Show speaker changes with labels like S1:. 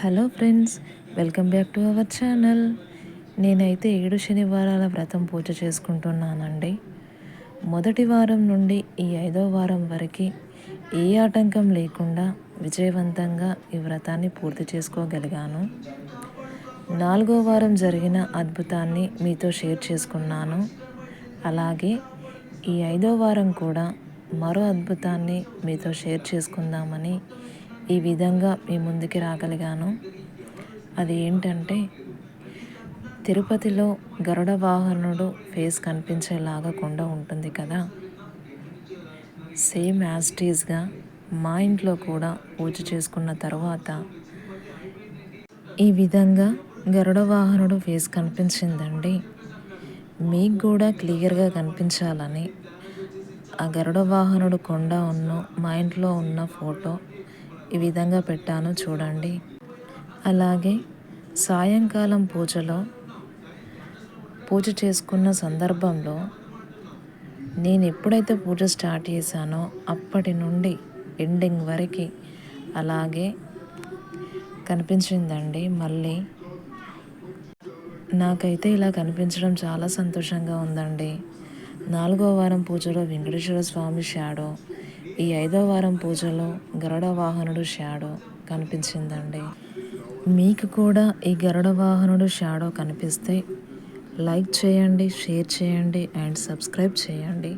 S1: Hello friends welcome back to our channel. నేనైతే ఏడు శనివారాల వ్రతం పూజ చేసుకుంటున్నానండి. మొదటి వారం నుండి ఈ ఐదో వారం వరకు ఏ ఆటంకం లేకుండా విజయవంతంగా ఈ వ్రతాన్ని పూర్తి చేసుకోగలిగాను. నాలుగో వారం జరిగిన అద్భుతాన్ని మీతో షేర్ చేసుకున్నాను. అలాగే ఈ ఐదో వారం కూడా మరో అద్భుతాన్ని మీతో షేర్ చేసుకుందామని ఈ విధంగా మీ ముందుకి రాగలిగాను. అది ఏంటంటే తిరుపతిలో గరుడ వాహనుడు ఫేస్ కనిపించేలాగా కొండ ఉంటుంది కదా. సేమ్ యాజ్టీజ్గా మా ఇంట్లో కూడా పూజ చేసుకున్న తర్వాత ఈ విధంగా గరుడ వాహనుడు ఫేస్ కనిపించిందండి. మీకు కూడా క్లియర్గా కనిపించాలని ఆ గరుడ వాహనుడు కొండ ఉన్న మా ఇంట్లో ఉన్న ఫోటో ఈ విధంగా పెట్టాను చూడండి. అలాగే సాయంకాలం పూజలో పూజ చేసుకున్న సందర్భంలో నేను ఎప్పుడైతే పూజ స్టార్ట్ చేశానో అప్పటి నుండి ఎండింగ్ వరకు అలాగే కనిపించిందండి మళ్ళీ. నాకైతే ఇలా కనిపించడం చాలా సంతోషంగా ఉందండి. నాలుగో వారం పూజలో వెంకటేశ్వర స్వామి షాడో ఈ ఐదో వారం పూజలో గరుడ వాహనుడు షాడో కనిపించిందండి. మీకు కూడా ఈ గరుడ వాహనుడు షాడో కనిపిస్తే లైక్ చేయండి షేర్ చేయండి అండ్ సబ్స్క్రైబ్ చేయండి.